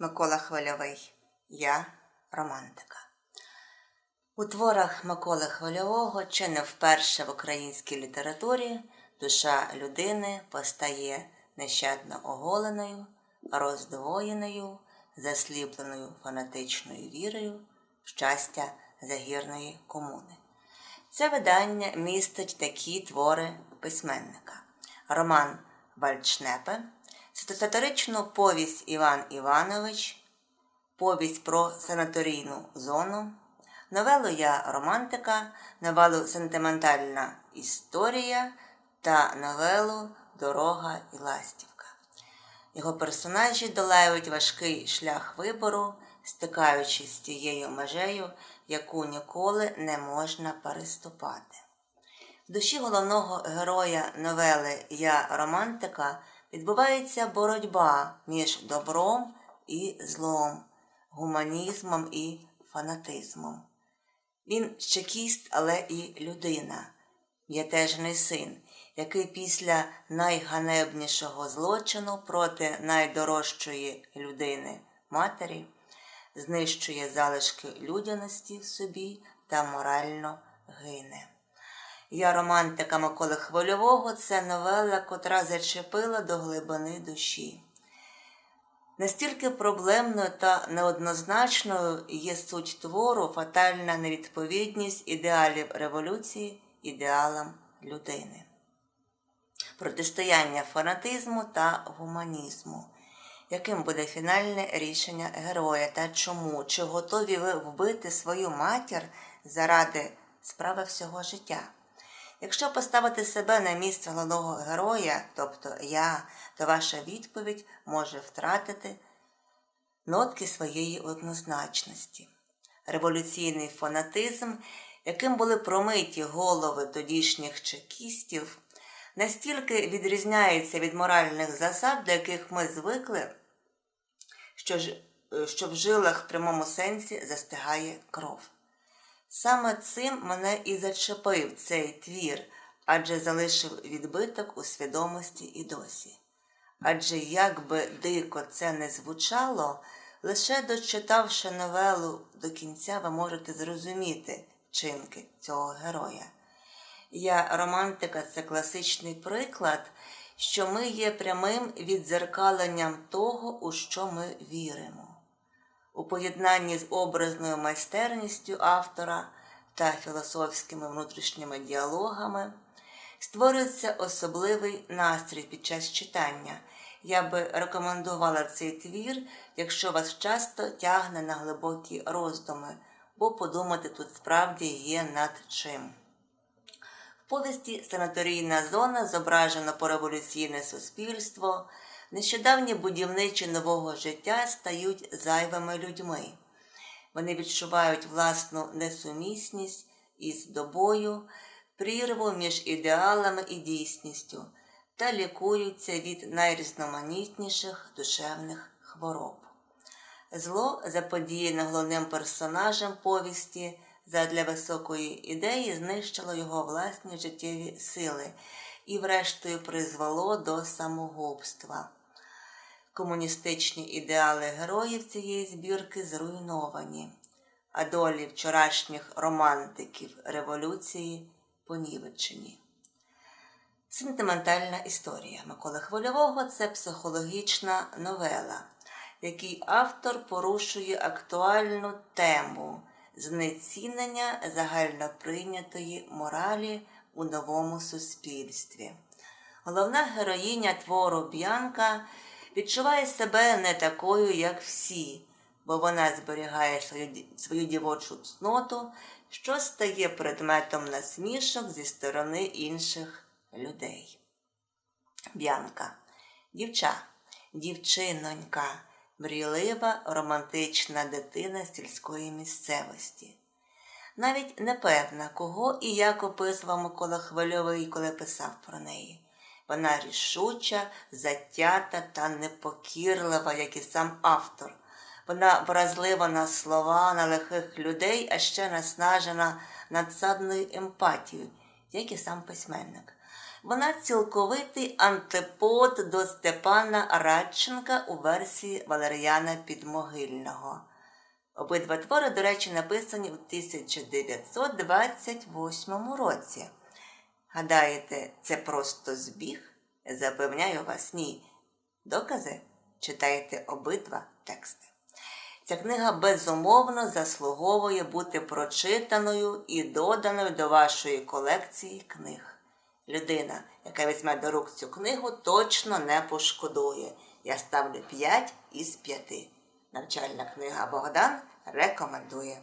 Микола Хвильовий. Я романтика. У творах Миколи Хвильового чи не вперше в українській літературі душа людини постає нещадно оголеною, роздвоєною, засліпленою фанатичною вірою щастя загірної комуни. Це видання містить такі твори письменника: Роман Вальчнепе, сатиричну повість Іван Іванович, повість про санаторійну зону, новелу Я романтика, новелу Сентиментальна історія та новелу Дорога і ластівка. Його персонажі долають важкий шлях вибору, стикаючись з тією межею, яку ніколи не можна переступати. В душі головного героя новели Я романтика відбувається боротьба між добром і злом, гуманізмом і фанатизмом. Він чекіст, але і людина, ятежний син, який після найганебнішого злочину проти найдорожчої людини матері знищує залишки людяності в собі та морально гине. Я романтика Миколи Хвильового це новела, котра зачепила до глибини душі. Настільки проблемною та неоднозначною є суть твору фатальна невідповідність ідеалів революції ідеалам людини, протистояння фанатизму та гуманізму. Яким буде фінальне рішення героя та чому? Чи готові ви вбити свою матір заради справи всього життя? Якщо поставити себе на місце головного героя, тобто я, то ваша відповідь може втратити нотки своєї однозначності. Революційний фанатизм, яким були промиті голови тодішніх чекістів, настільки відрізняється від моральних засад, до яких ми звикли, що, ж, що в жилах в прямому сенсі застигає кров. Саме цим мене і зачепив цей твір, адже залишив відбиток у свідомості і досі. Адже як би дико це не звучало, лише дочитавши новелу до кінця, ви можете зрозуміти вчинки цього героя. Я романтика це класичний приклад, що ми є прямим відзеркаленням того, у що ми віримо у поєднанні з образною майстерністю автора та філософськими внутрішніми діалогами створюється особливий настрій під час читання. Я би рекомендувала цей твір, якщо вас часто тягне на глибокі роздуми, бо подумати тут справді є над чим. В повісті Санаторійна зона зображено пореволюційне суспільство. Нещодавні будівничі нового життя стають зайвими людьми. Вони відчувають власну несумісність із добою, прірву між ідеалами і дійсністю та лікуються від найрізноманітніших душевних хвороб. Зло, заподіяне головним персонажем повісті, задля високої ідеї знищило його власні життєві сили і, врештою, призвело до самогубства комуністичні ідеали героїв цієї збірки зруйновані, а долі вчорашніх романтиків революції понівечені. Сентиментальна історія Миколи Хвильового це психологічна новела, якій автор порушує актуальну тему знецінення загальноприйнятої моралі у новому суспільстві. Головна героїня твору Б'янка відчуває себе не такою, як всі, бо вона зберігає свою свою дівочу цноту, що стає предметом насмішок зі сторони інших людей. Б'янка, дівча, дівчинонька, мрійлива, романтична дитина сільської місцевості. Навіть непевна, кого і як описував Микола Хвильовий, коли писав про неї. Вона рішуча, затята та непокірлива, як і сам автор. Вона вразлива на слова, на лихих людей, а ще наснажена надсадною емпатією, як і сам письменник. Вона цілковитий антипод до Степана Радченка у версії Валеріана Підмогильного. Обидва твори, до речі, написані у 1928 році. Гадаєте, це просто збіг? Запевняю вас, ні. Докази читайте обидва тексти. Ця книга безумовно заслуговує бути прочитаною і доданою до вашої колекції книг. Людина, яка візьме до рук цю книгу, точно не пошкодує. Я ставлю 5 із 5. Навчальна книга Богдан рекомендує.